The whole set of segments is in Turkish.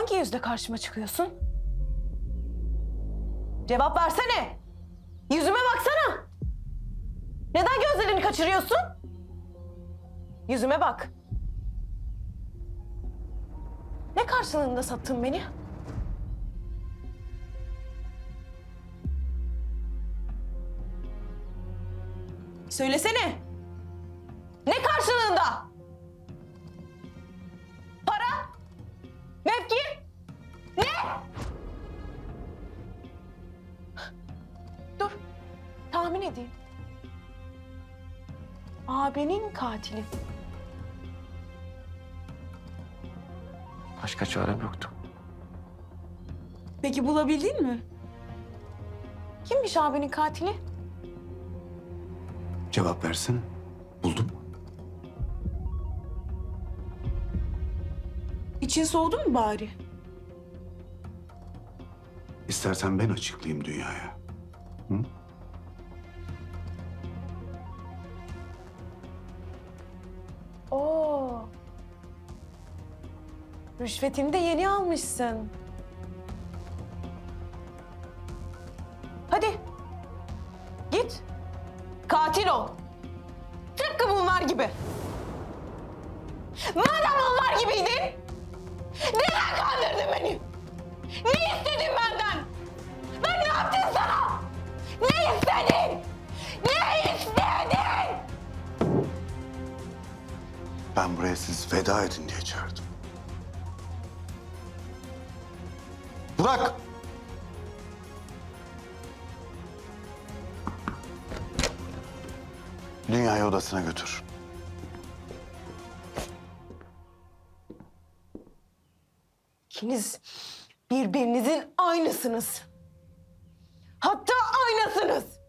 Hangi yüzle karşıma çıkıyorsun? Cevap versene. Yüzüme baksana. Neden gözlerini kaçırıyorsun? Yüzüme bak. Ne karşılığında sattın beni? Söylesene. Ne karşılığında? Tahmin edeyim. Abinin katili. Başka çarem yoktu. Peki bulabildin mi? Kimmiş abinin katili? Cevap versin. Buldum. İçin soğudu mu bari? İstersen ben açıklayayım dünyaya. Hı? Rüşvetini de yeni almışsın. Hadi. Git. Katil ol. Tıpkı bunlar gibi. Madem onlar gibiydin. Neden kandırdın beni? Ne istedin benden? Ben ne yaptım sana? Ne istedin? Ne istedin? Ben buraya siz veda edin diye çağırdım. Burak! Dünyayı odasına götür. İkiniz birbirinizin aynısınız. Hatta aynasınız.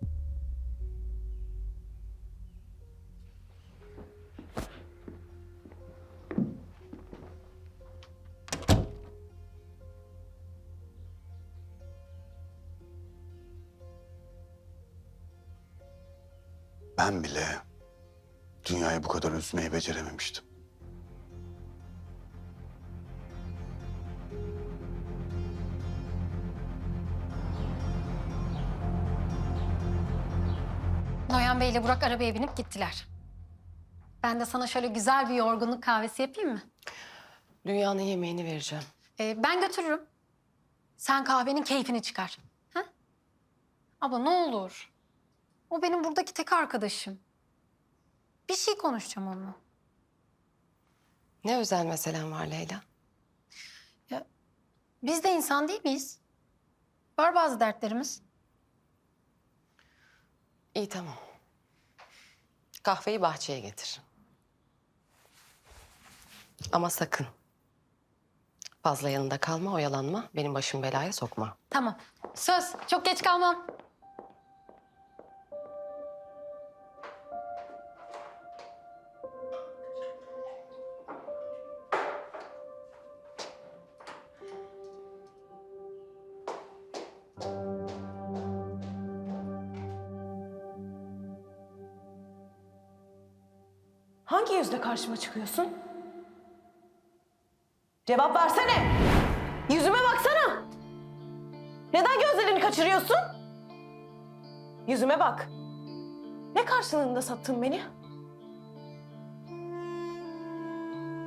Ben bile dünyayı bu kadar üzmeyi becerememiştim. Noyan Bey ile Burak arabaya binip gittiler. Ben de sana şöyle güzel bir yorgunluk kahvesi yapayım mı? Dünyanın yemeğini vereceğim. Ee, ben götürürüm. Sen kahvenin keyfini çıkar. Ha? Abla ne olur. O benim buradaki tek arkadaşım. Bir şey konuşacağım onunla. Ne özel meselen var Leyla? Biz de insan değil miyiz? Var bazı dertlerimiz. İyi tamam. Kahveyi bahçeye getir. Ama sakın. Fazla yanında kalma, oyalanma. Benim başım belaya sokma. Tamam. Söz. Çok geç kalmam. Hangi yüzle karşıma çıkıyorsun? Cevap versene. Yüzüme baksana. Neden gözlerini kaçırıyorsun? Yüzüme bak. Ne karşılığında sattın beni?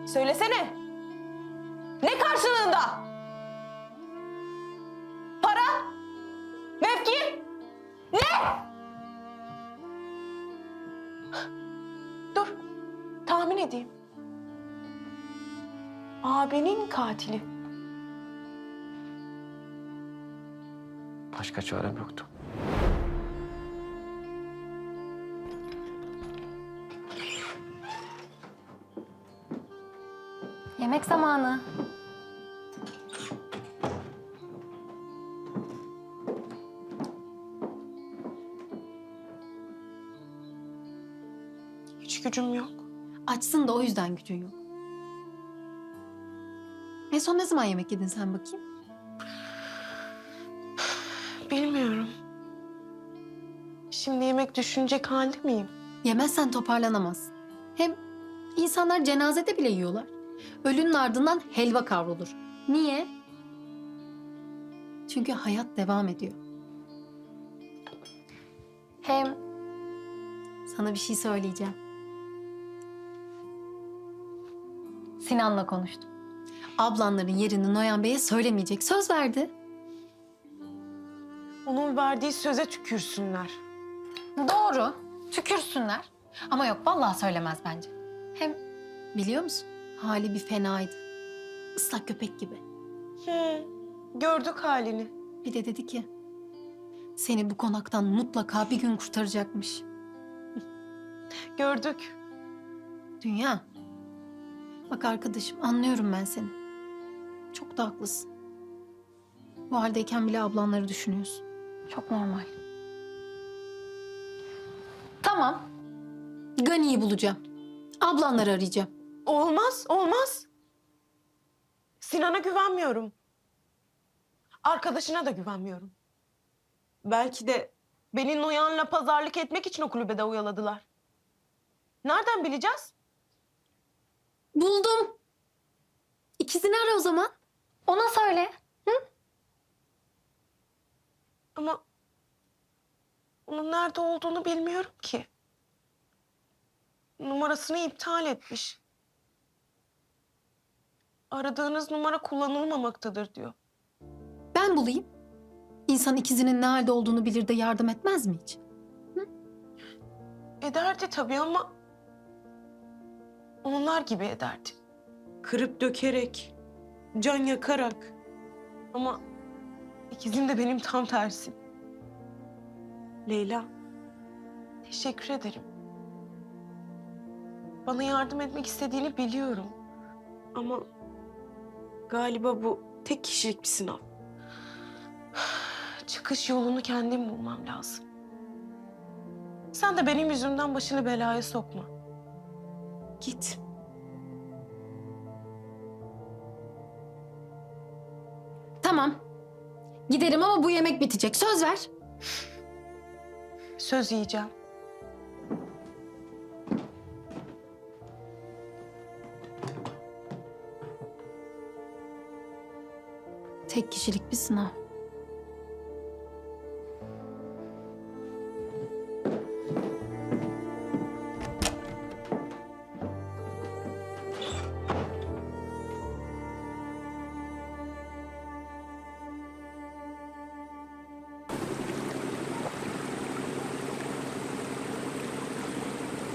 Söylesene. Ne karşılığında? Para? Mevki? Ne? Tahmin edeyim. Abinin katili. Başka çarem yoktu. Yemek zamanı. Hiç gücüm yok. Açsın da o yüzden gücün yok. En son ne zaman yemek yedin sen bakayım? Bilmiyorum. Şimdi yemek düşünecek halde miyim? Yemezsen toparlanamaz. Hem insanlar cenazede bile yiyorlar. Ölünün ardından helva kavrulur. Niye? Çünkü hayat devam ediyor. Hem sana bir şey söyleyeceğim. Sinan'la konuştum. Ablanların yerini Noyan Bey'e söylemeyecek. Söz verdi. Onun verdiği söze tükürsünler. Doğru. Tükürsünler. Ama yok vallahi söylemez bence. Hem biliyor musun? Hali bir fenaydı. Islak köpek gibi. Hı, gördük halini. Bir de dedi ki seni bu konaktan mutlaka bir gün kurtaracakmış. Gördük. Dünya. Bak arkadaşım anlıyorum ben seni. Çok da haklısın. Bu haldeyken bile ablanları düşünüyorsun. Çok normal. Tamam. Gani'yi bulacağım. Ablanları arayacağım. Olmaz, olmaz. Sinan'a güvenmiyorum. Arkadaşına da güvenmiyorum. Belki de beni Noyan'la pazarlık etmek için o kulübede oyaladılar. Nereden bileceğiz? Buldum. İkizini ara o zaman. Ona söyle. Ama onun nerede olduğunu bilmiyorum ki. Numarasını iptal etmiş. Aradığınız numara kullanılmamaktadır diyor. Ben bulayım. İnsan ikizinin ne halde olduğunu bilir de yardım etmez mi hiç? Ederdi tabii ama onlar gibi ederdi. Kırıp dökerek, can yakarak. Ama ikizim de benim tam tersim. Leyla, teşekkür ederim. Bana yardım etmek istediğini biliyorum. Ama galiba bu tek kişilik bir sınav. Çıkış yolunu kendim bulmam lazım. Sen de benim yüzümden başını belaya sokma. Git. Tamam. Giderim ama bu yemek bitecek. Söz ver. Söz yiyeceğim. Tek kişilik bir sınav.